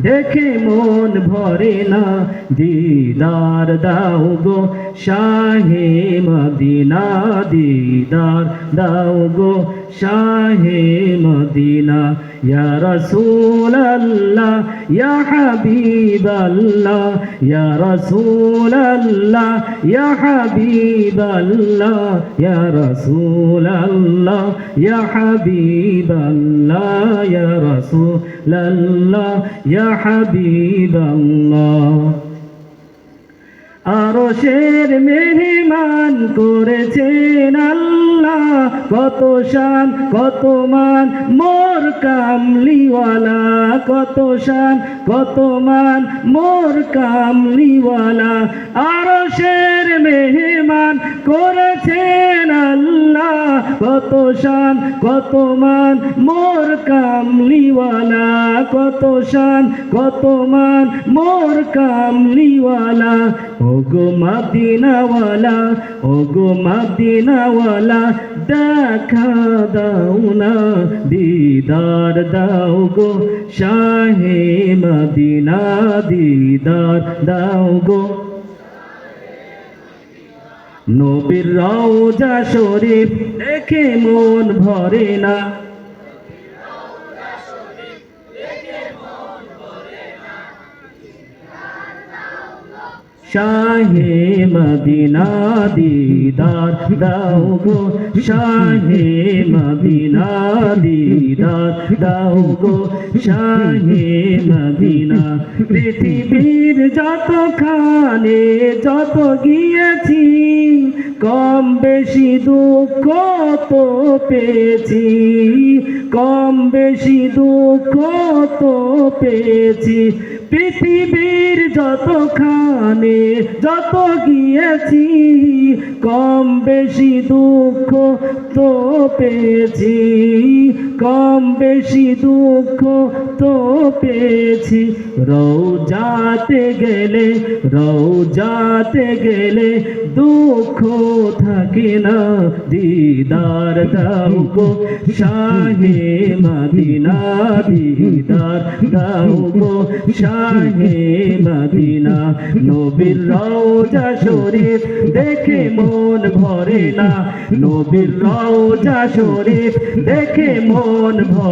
দেখে মন ভরে না দিদার দাও গো শাহে মদিনা দিদার দাও গো শাহে মদিনা, ইয়া রাসূল আল্লাহ ইয়া হাবিব আল্লাহ ইয়া রাসূল আল্লাহ ইয়া হাবিব আল্লাহ ইয়া রাসূল ইয়া হাবিব আল্লাহ ইয়া রাসূল ইয়া হাবিব আল্লাহ আরশের মেহমান করেছেন আল্লাহ। কত শান, কত মান, মোর কামলিওয়ালা, কত শান, কত মান, মোর কামলিওয়ালা। আরশের মেহমান আল্লাহ কত শান, কত মান, মোর কামলিওয়ালা, কত শান, কত মান, মোর কামলিওয়ালা। ওগো মাদিনাওয়ালা ওগো মাদিনাওয়ালা, দেখা দাও না, দিদার দাও গো, শাহে মদিনা, দিদার দাও গো। নবীর রওজা শরীফ দেখে মন ভরে না। শাহে মদিনা দিদার, দাও গো শাহে মদিনা দিদার, দাও গো শাহে মদিনা। পৃথিবীর যত খানে যত গিয়েছি কম বেশি দুঃখ তো পেয়েছি। কম বেশি দুঃখ তো পেয়েছি। পৃথিবীর যতখানে, যত গিয়েছি, কম বেশি দুঃখ তো পেয়েছি। কম বেশি দুঃখ তো পেয়েছি। রৌজাতে গেলে রৌজাতে গেলে দুঃখ থাকে না। দিদার গো, শাহে মদিনা, দিদার গো, শাহে মদিনা। নবীর রওজা শরীফ দেখে মন ভরে না। নবীর রওজা শরীফ দেখে মন ভরে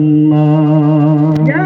আল্লাহ